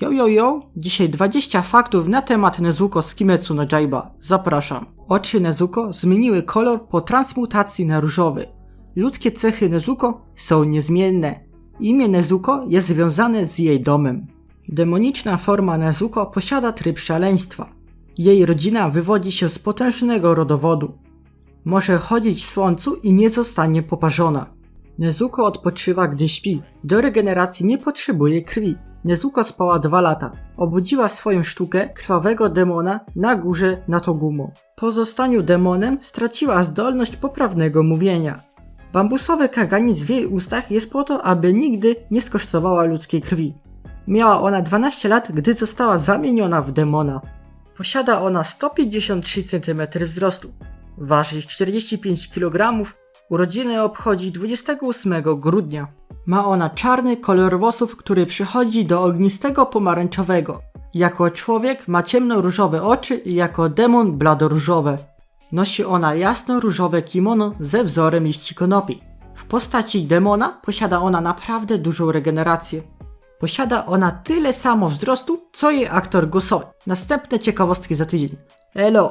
Yo, yo, yo, dzisiaj 20 faktów na temat Nezuko z Kimetsu no Jaiba. Zapraszam. Oczy Nezuko zmieniły kolor po transmutacji na różowy. Ludzkie cechy Nezuko są niezmienne. Imię Nezuko jest związane z jej domem. Demoniczna forma Nezuko posiada tryb szaleństwa. Jej rodzina wywodzi się z potężnego rodowodu. Może chodzić w słońcu i nie zostanie poparzona. Nezuko odpoczywa, gdy śpi. Do regeneracji nie potrzebuje krwi. Nezuko spała dwa lata. Obudziła swoją sztukę krwawego demona na górze Natogumo. Po zostaniu demonem straciła zdolność poprawnego mówienia. Bambusowy kaganiec w jej ustach jest po to, aby nigdy nie skosztowała ludzkiej krwi. Miała ona 12 lat, gdy została zamieniona w demona. Posiada ona 153 cm wzrostu. Waży 45 kg. Urodziny obchodzi 28 grudnia. Ma ona czarny kolor włosów, który przychodzi do ognistego pomarańczowego. Jako człowiek ma ciemno-różowe oczy i jako demon bladoróżowe. Nosi ona jasno-różowe kimono ze wzorem liści konopi. W postaci demona posiada ona naprawdę dużą regenerację. Posiada ona tyle samo wzrostu, co jej aktor głosowy. Następne ciekawostki za tydzień. Elo!